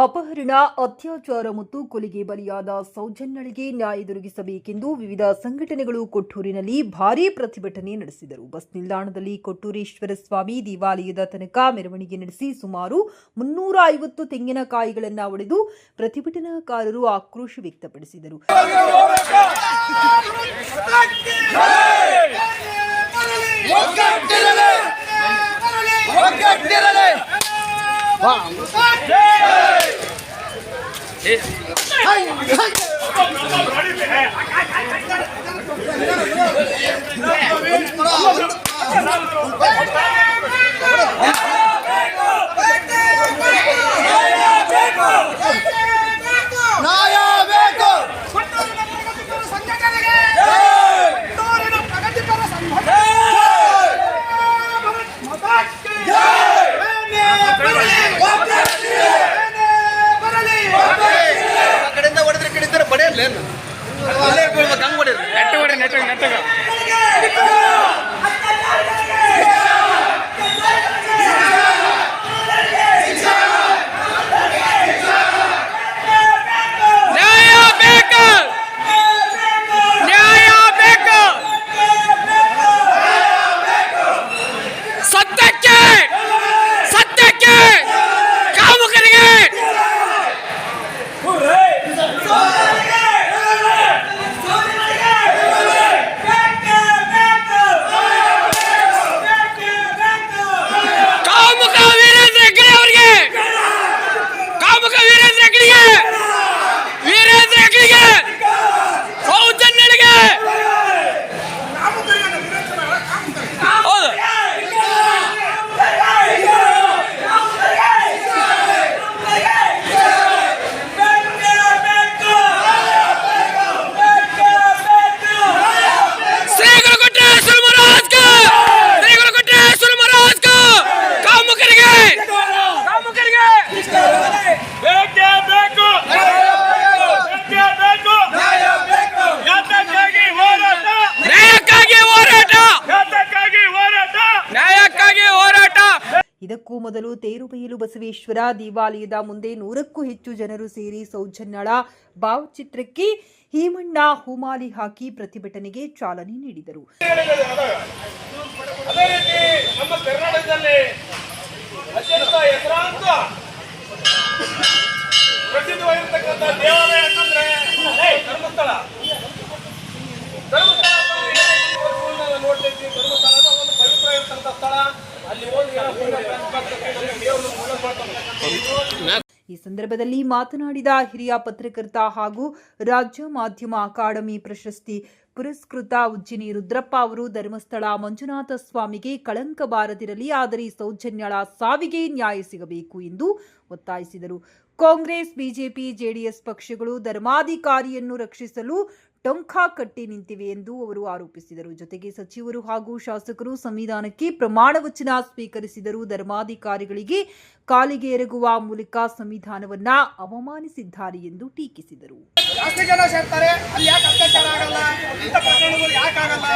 ಅಪಹರಣ ಅತ್ಯಾಚಾರ ಮತ್ತು ಕೊಲೆಗೆ ಬಲಿಯಾದ ಸೌಜನ್ಯಳಿಗೆ ನ್ಯಾಯ ದೊರಕಿಸಬೇಕೆಂದು ವಿವಿಧ ಸಂಘಟನೆಗಳು ಕೊಟ್ಟೂರಿನಲ್ಲಿ ಭಾರೀ ಪ್ರತಿಭಟನೆ ನಡೆಸಿದರು. ಬಸ್ ನಿಲ್ದಾಣದಲ್ಲಿ ಕೊಟ್ಟೂರೇಶ್ವರ ಸ್ವಾಮಿ ದೇವಾಲಯದ ತನಕ ಮೆರವಣಿಗೆ ನಡೆಸಿ ಸುಮಾರು ಮುನ್ನೂರ ಐವತ್ತು ತೆಂಗಿನಕಾಯಿಗಳನ್ನು ಒಡೆದು ಪ್ರತಿಭಟನಾಕಾರರು ಆಕ್ರೋಶ ವ್ಯಕ್ತಪಡಿಸಿದರು. it. ネットになった。ಇದಕ್ಕೂ ಮೊದಲು ತೇರುಬೈಲು ಬಸವೇಶ್ವರ ದೇವಾಲಯದ ಮುಂದೆ ನೂರಕ್ಕೂ ಹೆಚ್ಚು ಜನರು ಸೇರಿ ಸೌಜನ್ಯಳ ಭಾವಚಿತ್ರಕ್ಕೆ ಹೀಮಣ್ಣ ಹೂಮಾಲಿ ಹಾಕಿ ಪ್ರತಿಭಟನೆಗೆ ಚಾಲನೆ ನೀಡಿದರು. ಅದೇ ರೀತಿ ನಮ್ಮ ಕರ್ನಾಟಕದಲ್ಲಿ ಅತ್ಯಂತ ಹೆಸರಾಂತ ಪ್ರಸಿದ್ಧವಾಗಿರ್ತಕ್ಕಂಥ ದೇವಾಲಯ ಅಂತಂದ್ರೆ ಧರ್ಮಸ್ಥಳ. ಈ ಸಂದರ್ಭದಲ್ಲಿ ಮಾತನಾಡಿದ ಹಿರಿಯ ಪತ್ರಕರ್ತ ಹಾಗೂ ರಾಜ್ಯ ಮಾಧ್ಯಮ ಅಕಾಡೆಮಿ ಪ್ರಶಸ್ತಿ ಪುರಸ್ಕೃತ ಉಜ್ಜಿನಿ ರುದ್ರಪ್ಪ ಅವರು ಧರ್ಮಸ್ಥಳ ಮಂಜುನಾಥ ಸ್ವಾಮಿಗೆ ಕಳಂಕ ಬಾರದಿರಲಿ, ಆದರೆ ಸೌಜನ್ಯಳ ಸಾವಿಗೆ ನ್ಯಾಯ ಸಿಗಬೇಕು ಎಂದು ಒತ್ತಾಯಿಸಿದರು. ಕಾಂಗ್ರೆಸ್, ಬಿಜೆಪಿ, ಜೆಡಿಎಸ್ ಪಕ್ಷಗಳು ಧರ್ಮಾಧಿಕಾರಿಯನ್ನು ರಕ್ಷಿಸಲು ಟೊಂಕ ಕಟ್ಟಿ ನಿಂತಿವೆ ಎಂದು ಅವರು ಆರೋಪಿಸಿದರು. ಜೊತೆಗೆ ಸಚಿವರು ಹಾಗೂ ಶಾಸಕರು ಸಂವಿಧಾನಕ್ಕೆ ಪ್ರಮಾಣ ವಚನ ಸ್ವೀಕರಿಸಿದರು ಧರ್ಮಾಧಿಕಾರಿಗಳಿಗೆ ಕಾಲಿಗೆ ಎರಗುವ ಮೂಲಕ ಸಂವಿಧಾನವನ್ನ ಅವಮಾನಿಸಿದ್ದಾರೆ ಎಂದು ಟೀಕಿಸಿದರು ಜಾಸ್ತಿ ಜನ ಸೇರ್ತಾರೆ ಅಲ್ಲಿ ಯಾಕೆ ಅತ್ಯಾಚಾರ ಆಗಲ್ಲ ಇಂಥ ಪ್ರಕರಣಗಳು ಯಾಕೆ ಆಗಲ್ಲ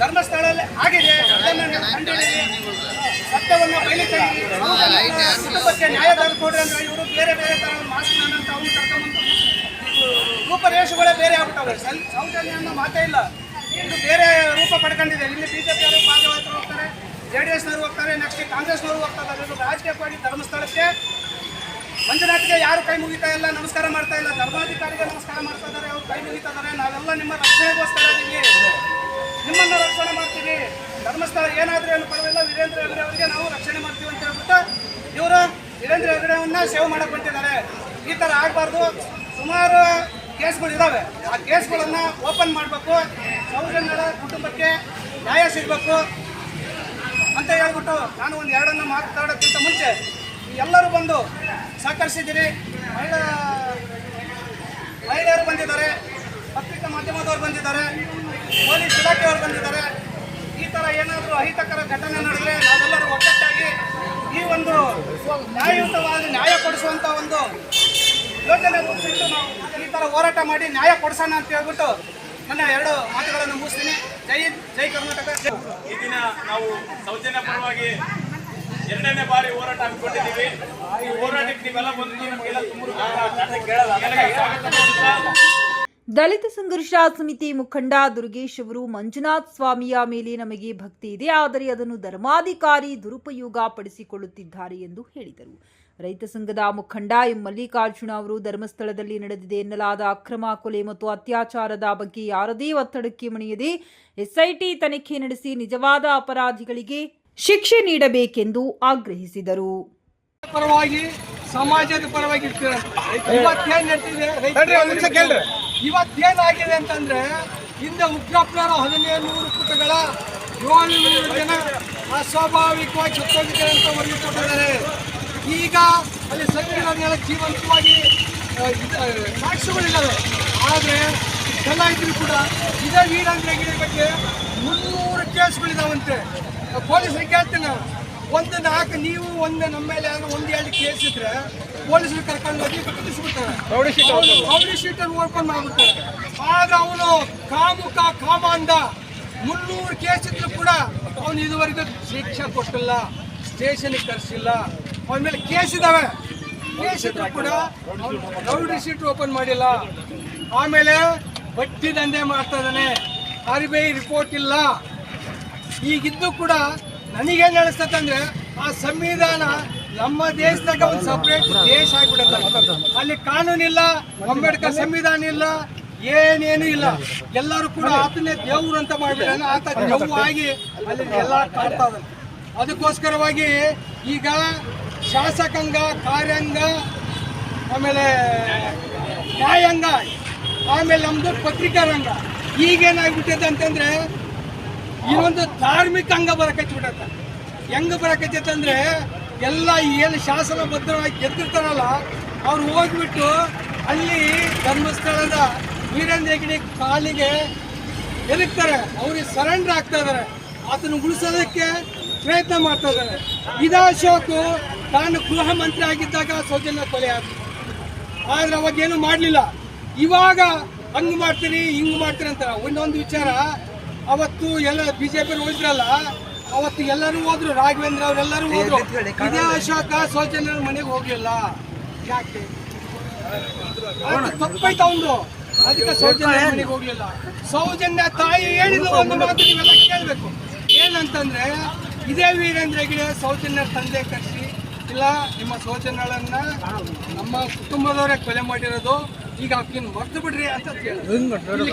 ಧರ್ಮಸ್ಥಳದಲ್ಲಿ ಆಗಿದೆ. ಅದನ್ನು ಸತ್ಯವನ್ನು ಬಯಲು ತೆಗೀರಿ. ಕುಟುಂಬಕ್ಕೆ ನ್ಯಾಯ ಕೊಡ್ರಿ ಅಂದ್ರೆ ಇವರು ಬೇರೆ ಬೇರೆ ತರ ಮಾಸ್ಕ್ ಅಂತ ಅವ್ನು ಕರ್ಕೊಂಡ್ಬಂದು ರೂಪರೇಷೆಗಳೇ ಬೇರೆ ಆಗ್ಬಿಟ್ಟವೆ ಸಲ್- ಸೌಜನ್ಯ ಅನ್ನೋ ಮಾತೇ ಇಲ್ಲ. ಇದು ಬೇರೆ ರೂಪ ಪಡ್ಕೊಂಡಿದೆ. ಇಲ್ಲಿ ಬಿಜೆಪಿ ಅವರು ಭಾಗವತರು ಹೋಗ್ತಾರೆ ಜೆ ಡಿ ಎಸ್ನವರು ಹೋಗ್ತಾರೆ ನೆಕ್ಸ್ಟ್ ಕಾಂಗ್ರೆಸ್ನವರು ಹೋಗ್ತಾ ಇದ್ದಾರೆ ಇದು ರಾಜಕೀಯವಾಗಿ ಧರ್ಮಸ್ಥಳಕ್ಕೆ. ಮಂಜುನಾಥ್ಗೆ ಯಾರು ಕೈ ಮುಗಿತಾ ಇಲ್ಲ ನಮಸ್ಕಾರ ಮಾಡ್ತಾ ಇಲ್ಲ. ಧರ್ಮಾಧಿಕಾರಿಗೆ ನಮಸ್ಕಾರ ಮಾಡ್ತಾ ಇದ್ದಾರೆ ಅವ್ರು ಕೈ ಮುಗಿತಾ ಇದ್ದಾರೆ. ನಾವೆಲ್ಲ ನಿಮ್ಮ ರಕ್ಷಣೆಗೋಸ್ಕರ ಇದೀವಿ. ನಿಮ್ಮನ್ನ ರಕ್ಷಣೆ ಮಾಡ್ತೀವಿ. ಧರ್ಮಸ್ಥಳ ಏನಾದರೂ ಏನು ಪರವಾಗಿಲ್ಲ, ವೀರೇಂದ್ರ ಹೆಗಡೆ ಅವರಿಗೆ ನಾವು ರಕ್ಷಣೆ ಮಾಡ್ತೀವಿ ಅಂತ ಹೇಳ್ಬಿಟ್ಟು ಇವರು ವೀರೇಂದ್ರ ಹೆಗಡೆಯನ್ನ ಸೇವ್ ಮಾಡಕ್ಕೆ ಬಂದಿದ್ದಾರೆ. ಈ ಥರ ಆಗಬಾರ್ದು. ಸುಮಾರು ಕೇಸ್ಗಳು ಇದಾವೆ. ಆ ಕೇಸ್ಗಳನ್ನು ಓಪನ್ ಮಾಡಬೇಕು. ಸೌಜನ್ಯರ ಕುಟುಂಬಕ್ಕೆ ನ್ಯಾಯ ಸಿಗಬೇಕು ಅಂತ ಹೇಳ್ಬಿಟ್ಟು ನಾನು ಒಂದು ಎರಡನ್ನು ಮಾತಾಡೋಕ್ಕಿಂತ ಮುಂಚೆ ಎಲ್ಲರೂ ಬಂದು ಸಹಕರಿಸಿದ್ದೀರಿ. ಮಹಿಳಾ ಮಹಿಳೆಯರು ಬಂದಿದ್ದಾರೆ. ಪತ್ರಿಕಾ ಮಾಧ್ಯಮದವರು ಬಂದಿದ್ದಾರೆ. ಪೊಲೀಸ್ ಇಲಾಖೆಯವರು ಬಂದಿದ್ದಾರೆ. ಈ ಥರ ಏನಾದರೂ ಅಹಿತಕರ ಘಟನೆ ನಡೆದರೆ ನಾವೆಲ್ಲರೂ ಒಗ್ಗಟ್ಟಾಗಿ ಈ ಒಂದು ನ್ಯಾಯಯುತವಾದ ನ್ಯಾಯ ಕೊಡಿಸುವಂಥ ಒಂದು ಯೋಜನೆ ರೂಪಿಸಿಟ್ಟು ನಾವು ಈ ಥರ ಹೋರಾಟ ಮಾಡಿ ನ್ಯಾಯ ಕೊಡಿಸೋಣ ಅಂತ ಹೇಳ್ಬಿಟ್ಟು ನನ್ನ ಎರಡು ಮಾತುಗಳನ್ನು ಮುಗಿಸ್ತೀನಿ. ಜೈ ಹಿಂದ್, ಜೈ ಕರ್ನಾಟಕ. ಈ ದಿನ ನಾವು ಸೌಜನ್ಯ ಪರವಾಗಿ ಎರಡನೇ ಬಾರಿ ಹೋರಾಟ ಹಾಕಿಕೊಂಡಿದ್ದೀವಿ ಈ ಹೋರಾಟಕ್ಕೆ ನೀವೆಲ್ಲ ಬಂದು ನಮಗೆಲ್ಲ ತುಂಬ ದಲಿತ ಸಂಘರ್ಷ ಸಮಿತಿ ಮುಖಂಡ ದುರ್ಗೇಶ್ ಅವರು ಮಂಜುನಾಥ್ ಸ್ವಾಮಿಯ ಮೇಲೆ ನಮಗೆ ಭಕ್ತಿ ಇದೆ ಆದರೆ ಅದನ್ನು ಧರ್ಮಾಧಿಕಾರಿ ದುರುಪಯೋಗ ಪಡಿಸಿಕೊಳ್ಳುತ್ತಿದ್ದಾರೆ ಎಂದು ಹೇಳಿದರು. ರೈತ ಸಂಘದ ಮುಖಂಡ ಎಂ ಮಲ್ಲಿಕಾರ್ಜುನ ಅವರು ಧರ್ಮಸ್ಥಳದಲ್ಲಿ ನಡೆದಿದೆ ಎನ್ನಲಾದ ಅಕ್ರಮ ಕೊಲೆ ಮತ್ತು ಅತ್ಯಾಚಾರದ ಬಗ್ಗೆ ಯಾರದೇ ಒತ್ತಡಕ್ಕೆ ಮಣಿಯದೆ ಎಸ್ಐಟಿ ತನಿಖೆ ನಡೆಸಿ ನಿಜವಾದ ಅಪರಾಧಿಗಳಿಗೆ ಶಿಕ್ಷೆ ನೀಡಬೇಕೆಂದು ಆಗ್ರಹಿಸಿದರು. ಪರವಾಗಿ ಸಮಾಜದ ಪರವಾಗಿ ಇವತ್ತೇನಾಗಿದೆ ಅಂತಂದ್ರೆ, ಹಿಂದೆ ಉಗ್ರಪ್ಪನವರು ಹದಿನೇಳು ನೂರು ಪುಟಗಳ ಏಳುನೂರು ಜನ ಅಸ್ವಾಭಾವಿಕವಾಗಿ ಸತ್ತೋಗಿದ್ದಾರೆ ಅಂತ ವರದಿ ಕೊಟ್ಟಿದ್ದಾರೆ ಈಗ ಅಲ್ಲಿ ಸೈನಿಕರನ್ನೆಲ್ಲ ಜೀವಂತವಾಗಿ ಸಾಕ್ಷಿಗಳಿದ್ದಾವೆ ಆದರೆ ಎಲ್ಲ ಕೂಡ ಇದೇ ವೀರಾಂಗ್ರೆ ಗಿಡ ಬಗ್ಗೆ ಮುನ್ನೂರು ಕೇಸ್ಗಳಿದಾವಂತೆ. ಪೊಲೀಸರಿಗೆ ಕೇಳ್ತೇನೆ ಒಂದು ನಾಲ್ಕು, ನೀವು ಒಂದು ನಮ್ಮ ಮೇಲೆ ಏನಾದ್ರು ಒಂದು ಎರಡು ಕೇಸ್ ಇದ್ರೆ ಪೊಲೀಸರು ಕರ್ಕೊಂಡು ಹೋಗಿ ರೌಡಿ ಶೀಟನ್ನು ಓಪನ್ ಮಾಡ್ಬಿಡ್ತಾರೆ ಆಗ ಅವನು ಕಾಮುಕ ಕಾಮಾಂಡ ಮುನ್ನೂರು ಕೇಸ್ ಇದ್ರು ಕೂಡ ಅವನು ಇದುವರೆಗೂ ಶಿಕ್ಷೆ ಕೊಟ್ಟಿಲ್ಲ ಸ್ಟೇಷನ್ಗೆ ಕರೆಸಿಲ್ಲ. ಅವನ ಮೇಲೆ ಕೇಸ್ ಇದಾವೆ. ಕೇಸ್ ಇದ್ರು ಕೂಡ ರೌಡಿ ಶೀಟ್ ಓಪನ್ ಮಾಡಿಲ್ಲ. ಆಮೇಲೆ ಬಟ್ಟಿ ದಂಧೆ ಮಾಡ್ತಾ ಇದ್ದಾನೆ. ಆರ್ ಬಿ ಐ ರಿಪೋರ್ಟ್ ಇಲ್ಲ. ಈಗಿದ್ದು ಕೂಡ ನನಗೇನು ಅನಿಸ್ತದೆ ಅಂದ್ರೆ ಆ ಸಂವಿಧಾನ ನಮ್ಮ ದೇಶದಾಗ ಒಂದು ಸಪ್ರೇಟ್ ದೇಶ ಆಗ್ಬಿಡುತ್ತೆ. ಅಲ್ಲಿ ಕಾನೂನಿಲ್ಲ, ಅಂಬೇಡ್ಕರ್ ಸಂವಿಧಾನ ಇಲ್ಲ, ಏನೇನು ಇಲ್ಲ. ಎಲ್ಲರೂ ಕೂಡ ಆತನೇ ದೇವ್ರು ಅಂತ ಮಾಡ್ಬಿಟ್ಟಾನೆ ಆತ ದೇವ್ ಆಗಿ ಅಲ್ಲಿ ಎಲ್ಲ ಕಾಡ್ತಾ ಅದಕ್ಕೋಸ್ಕರವಾಗಿ ಈಗ ಶಾಸಕಾಂಗ, ಕಾರ್ಯಾಂಗ, ಆಮೇಲೆ ನ್ಯಾಯಾಂಗ, ಆಮೇಲೆ ನಮ್ದು ಪತ್ರಿಕಾ ಈಗೇನಾಗ್ಬಿಟ್ಟಿದೆ ಅಂತಂದ್ರೆ ಈ ಒಂದು ಧಾರ್ಮಿಕ ಅಂಗ ಬರಕೈತಿ ಬಿಟ್ಟತ್ತ ಹೆಂಗ ಅಂದ್ರೆ ಎಲ್ಲ ಏನು ಶಾಸನ ಭದ್ರವಾಗಿ ಗೆದ್ದಿರ್ತಾರಲ್ಲ ಅವ್ರು ಹೋಗ್ಬಿಟ್ಟು ಅಲ್ಲಿ ಧರ್ಮಸ್ಥಳದ ವೀರೇಂದ್ರ ಹೆಗ್ಡೆ ಕಾಲಿಗೆ ಎದುಕ್ತಾರೆ ಅವ್ರಿಗೆ ಸರೆಂಡರ್ ಆಗ್ತಾ ಇದಾರೆ. ಆತನ ಉಳಿಸೋದಕ್ಕೆ ಪ್ರಯತ್ನ ಮಾಡ್ತಾ ಇದ್ದಾರೆ ಇದಾ ಅಶೋಕ್ ತಾನು ಗೃಹ ಮಂತ್ರಿ ಆಗಿದ್ದಾಗ ಸೌಜನ್ಯ ಕೊಲೆ ಆಯ್ತು. ಆದ್ರೆ ಅವಾಗ ಏನು ಮಾಡಲಿಲ್ಲ. ಇವಾಗ ಹಂಗೆ ಮಾಡ್ತೀರಿ, ಹಿಂಗೆ ಮಾಡ್ತೀರಿ ಅಂತ ಒಂದೊಂದು ವಿಚಾರ. ಅವತ್ತು ಎಲ್ಲ ಬಿಜೆಪಿ ಹೋದ್ರಲ್ಲ ಅವತ್ತು ಎಲ್ಲರೂ ಹೋದ್ರು ರಾಘವೇಂದ್ರ ಅವರೆಲ್ಲರೂ ಹೋದ್ರು. ಇದೇ ಅಶೋಕ ಸೌಜನ್ಯ ಮನೆಗೆ ಹೋಗ್ಲಿಲ್ಲ. ಯಾಕೆ? ತಪ್ಪೈತೆ ಅವನು ಅದಕ್ಕೆ ಸೌಜನ್ಯ ಮನೆಗೆ ಹೋಗ್ಲಿಲ್ಲ. ಸೌಜನ್ಯ ತಾಯಿ ಹೇಳಿದ ಒಂದು ಮಾತು ನೀವೆಲ್ಲ ಕೇಳಬೇಕು. ಏನಂತಂದ್ರೆ ಇದೇ ವೀರೇಂದ್ರ ಹೆಗಡೆ ಸೌಜನ್ಯ ತಂದೆ ಕರೆಸಿ ಇಲ್ಲ ನಿಮ್ಮ ಸೌಜನ್ಯಗಳನ್ನ ನಮ್ಮ ಕುಟುಂಬದವರೇ ಕೊಲೆ ಮಾಡಿರೋದು ಈಗ ಆಕಿನ ಮರ್ತು ಬಿಡ್ರಿ ಅಂತ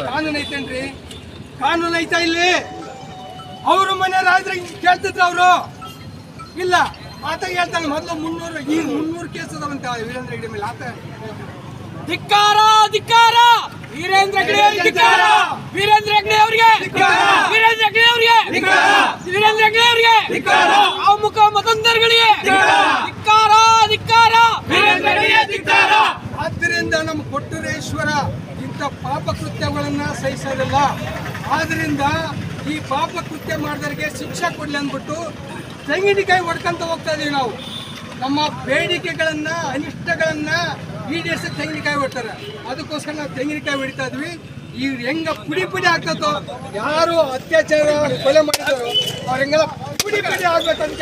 ಕಾನೂನು ಐತೇನ್ರಿ? ಕಾನೂನು ಐತಾ ಇಲ್ಲಿ? ಅವ್ರ ಮನೆಯವ್ರಾದ್ರೆ ಕೇಳ್ತಿದ್ರು ಅವರು. ಇಲ್ಲ ಆತ ಹೇಳ್ತಾನೆ ಮೊದಲು ಮುನ್ನೂರು ಈ ಮುನ್ನೂರು ಕೇಸ್ ಅದಾವಂತ ವೀರೇಂದ್ರ ಹೆಗ್ಡೆ ಮೇಲೆ. ಆತ ಧಿಕ್ಕಾರ ಧಿಕ್ಕಾರ! ವೀರೇಂದ್ರ ಹೆಗ್ಗಡೆ ಧಿಕ್ಕಾರ! ವೀರೇಂದ್ರ ಹೆಗ್ಡೆ ಅವರಿಗೆ! ವೀರೇಂದ್ರ ಹೆಗ್ಡೆ ಅವರಿಗೆ! ವೀರೇಂದ್ರ ಹೆಗ್ಡೆ ಅವರಿಗೆ! ಮುಖ ಮತಂದರ್ಗಳಿಗೆ! ಧಿಕ್ಕಾರ! ಧಿಕ್ಕಾರ ವೀರೇಂದ್ರ ಧಿಕ್ಕಾರ! ಆದ್ದರಿಂದ ನಮ್ಮ ಕೊಟ್ಟೂರೇಶ್ವರ ಇಂಥ ಪಾಪ ಕೃತ್ಯಗಳನ್ನ ಸಹಿಸೋದಿಲ್ಲ. ಆದ್ರಿಂದ ಈ ಪಾಪ ಕೃತ್ಯ ಮಾಡಿದವರಿಗೆ ಶಿಕ್ಷೆ ಕೊಡಲಿ ಅಂದ್ಬಿಟ್ಟು ತೆಂಗಿನಕಾಯಿ ಹೊಡ್ಕೊಂತ ಹೋಗ್ತಾ ಇದೀವಿ ನಾವು. ನಮ್ಮ ಬೇಡಿಕೆಗಳನ್ನು, ಅನಿಷ್ಟಗಳನ್ನು ಈಡೇರಿಸಿ ತೆಂಗಿನಕಾಯಿ ಹೊಡ್ತಾರೆ. ಅದಕ್ಕೋಸ್ಕರ ನಾವು ತೆಂಗಿನಕಾಯಿ ಹೊಡಿತಾ ಇದ್ವಿ. ಇವ್ರು ಹೆಂಗ ಪುಡಿ ಪುಡಿ ಆಗ್ತದೋ ಯಾರು ಅತ್ಯಾಚಾರ ಕೊಲೆ ಮಾಡಿದ್ರು ಅವ್ರ ಹೆಂಗೆಲ್ಲ ಪುಡಿ ಪುಡಿ ಆಗ್ಬೇಕಂತ